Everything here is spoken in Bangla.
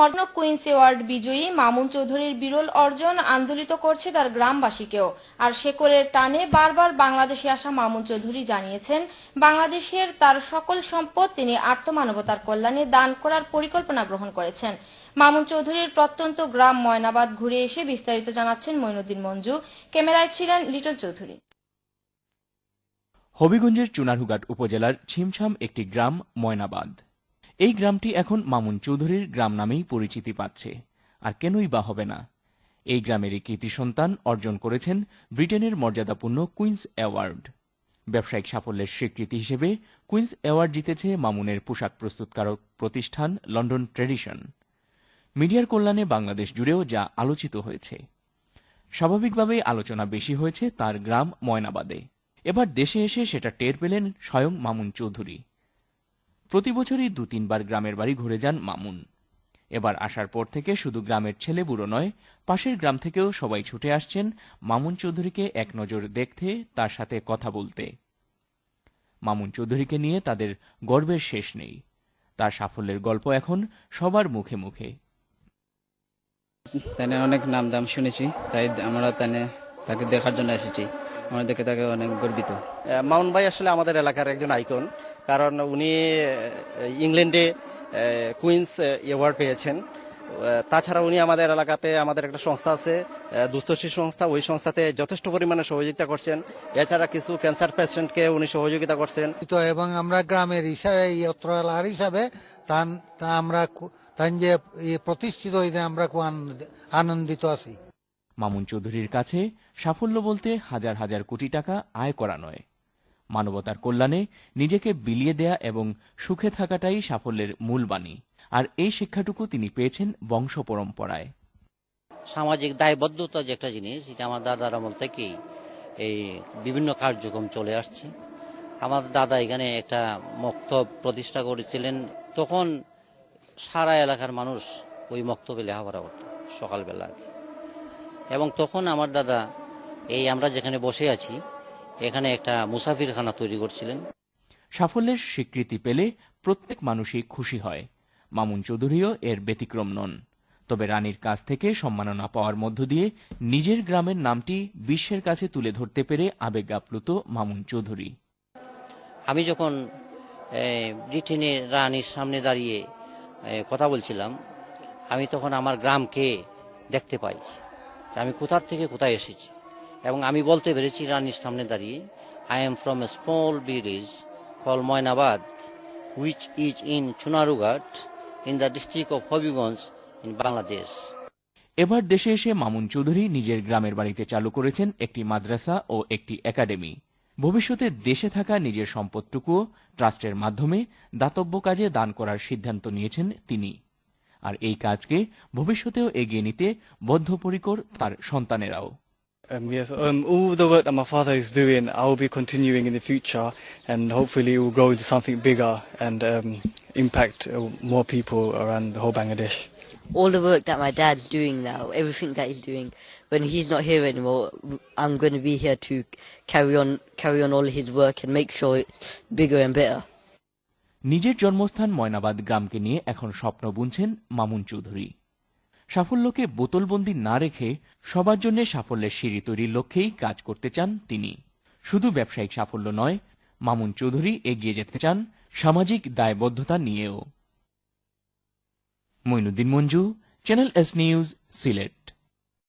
মর্ন কুইন্স অ্যাওয়ার্ড বিজয়ী মামুন চৌধুরীর বিরল অর্জন আন্দোলিত করছে তার গ্রামবাসীকেও। আর শেকরের টানে বারবার বাংলাদেশে আসা মামুন চৌধুরী জানিয়েছেন, বাংলাদেশের তার সকল সম্পদ তিনি আর্তমানবতার কল্যাণে দান করার পরিকল্পনা গ্রহণ করেছেন। মামুন চৌধুরীর প্রত্যন্ত গ্রাম ময়নাবাদ ঘুরে এসে বিস্তারিত জানাচ্ছেন মইনুদ্দিন মঞ্জু। ক্যামেরায় ছিলেন লিটন চৌধুরী। হবিগঞ্জের চুনারুঘাট উপজেলার ছিমছাম একটি গ্রাম ময়নাবাদ। এই গ্রামটি এখন মামুন চৌধুরীর গ্রাম নামেই পরিচিতি পাচ্ছে। আর কেনই বা হবে না? এই গ্রামেরই কৃতি সন্তান অর্জন করেছেন ব্রিটেনের মর্যাদাপূর্ণ কুইন্স অ্যাওয়ার্ড। ব্যবসায়িক সাফল্যের স্বীকৃতি হিসেবে কুইন্স অ্যাওয়ার্ড জিতেছে মামুনের পোশাক প্রস্তুতকারক প্রতিষ্ঠান লন্ডন ট্রেডিশন। মিডিয়ার কল্যাণে বাংলাদেশ জুড়েও যা আলোচিত হয়েছে। স্বাভাবিকভাবেই আলোচনা বেশি হয়েছে তার গ্রাম ময়নাবাদে। এবার দেশে এসে সেটা টের পেলেন স্বয়ং মামুন চৌধুরী। প্রতি বছরই দু তিনবার গ্রামের বাড়ি ঘুরে যান মামুন। এবার আসার পর থেকে শুধু গ্রামের ছেলে বুড়ো নয়, পাশের গ্রাম থেকেও সবাই ছুটে আসছেন মামুন চৌধুরীকে এক নজর দেখতে, তার সাথে কথা বলতে। মামুন চৌধুরীকে নিয়ে তাদের গর্বের শেষ নেই। তার সাফল্যের গল্প এখন সবার মুখে মুখে। অনেক নাম দাম শুনেছি, তাই আমরা তাকে দেখার জন্য এসেছি। আমরা দেখে তাকে অনেক গর্বিত। মাউন ভাই আসলে আমাদের এলাকার একজন আইকন কারণ উনি ইংল্যান্ডে কুইন্স অ্যাওয়ার্ড পেয়েছেন। তাছাড়া উনি আমাদের এলাকাতে আমাদের একটা সংস্থা আছে আহ, দুস্থ সংস্থা। ওই সংস্থাতে যথেষ্ট পরিমাণে সহযোগিতা করছেন। এছাড়া কিছু ক্যান্সার পেশেন্টকে উনি সহযোগিতা করছেন। তো এবং আমরা গ্রামের হিসাবে এই অত্র এলাকার হিসাবে তান তা আমরা তান যে প্রতিষ্ঠিত হইতে আমরা খুব আনন্দ- আনন্দিত আছি। মামুন চৌধুরীর কাছে সাফল্য বলতে হাজার হাজার কোটি টাকা আয় করা নয়। মানবতার কল্যাণে নিজেকে বিলিয়ে দেয়া এবং সুখে থাকাটাই সাফল্যের মূল বাণী। আর এই শিক্ষাটুকু তিনি পেয়েছেন বংশ পরম্পরায়। সামাজিক দায়বদ্ধতা যে একটা জিনিস, এটা আমার দাদার আমল থেকেই এই বিভিন্ন কার্যক্রম চলে আসছে। আমার দাদা এখানে একটা মক্তব প্রতিষ্ঠা করেছিলেন। তখন সারা এলাকার মানুষ ওই মক্তবে লেখাপড়া করত, সকালবেলা। এবং তখন আমার দাদা এই আমরা যেখানে বসে আছি এখানে একটা মুসাফিরখানা তৈরি করছিলেন। সাফল্যের স্বীকৃতি পেলে প্রত্যেক মানুষই খুশি হয়। মামুন চৌধুরীও এর ব্যতিক্রম নন। তবে রানীর কাছ থেকে সম্মাননা পাওয়ার মধ্য দিয়ে নিজের গ্রামের নামটি বিশ্বের কাছে তুলে ধরতে পেরে আবেগ আপ্লুত মামুন চৌধুরী। আমি যখন এই, ব্রিটেনের রানীর সামনে দাঁড়িয়ে কথা বলছিলাম আমি তখন আমার গ্রামকে দেখতে পাই। যে আমি কোথার থেকে কোথায় এসেছি। এবং আমি বলতে পেরেছি, রানীর সামনে দাঁড়িয়ে I am from a small village call Moynabad which is in Chunarughat in the district of Habiganj in Bangladesh এবার দেশে এসে মামুন চৌধুরী নিজের গ্রামের বাড়িতে চালু করেছেন একটি মাদ্রাসা ও একটি একাডেমি। ভবিষ্যতে দেশে থাকা নিজের সম্পদটুকুও ট্রাস্টের মাধ্যমে দাতব্য কাজে দান করার সিদ্ধান্ত নিয়েছেন তিনি। আর এই কাজকে ভবিষ্যতেও এগিয়ে নিতে বদ্ধপরিকর তার সন্তানেরাও Um, yes, um, all the work that my father is doing, I will be continuing in the future, and hopefully it will grow into something bigger and um, impact uh, more people around the whole Bangladesh. all the work that my dad's doing now, everything that he's doing, when he's not here anymore, I'm going to be here to carry on, carry on all his work and make sure it's bigger and better. নিজের জন্মস্থান ময়নাবাদ গ্রামকে নিয়ে এখন স্বপ্ন বুনছেন মামুন চৌধুরী। সাফল্যকে বোতলবন্দি না রেখে সবার জন্য সাফল্যের সিঁড়ি তৈরির লক্ষ্যেই কাজ করতে চান তিনি। শুধু ব্যবসায়িক সাফল্য নয়, মামুন চৌধুরী এগিয়ে যেতে চান সামাজিক দায়বদ্ধতা নিয়েও। Mainuddin Manju channel S news Sylhet.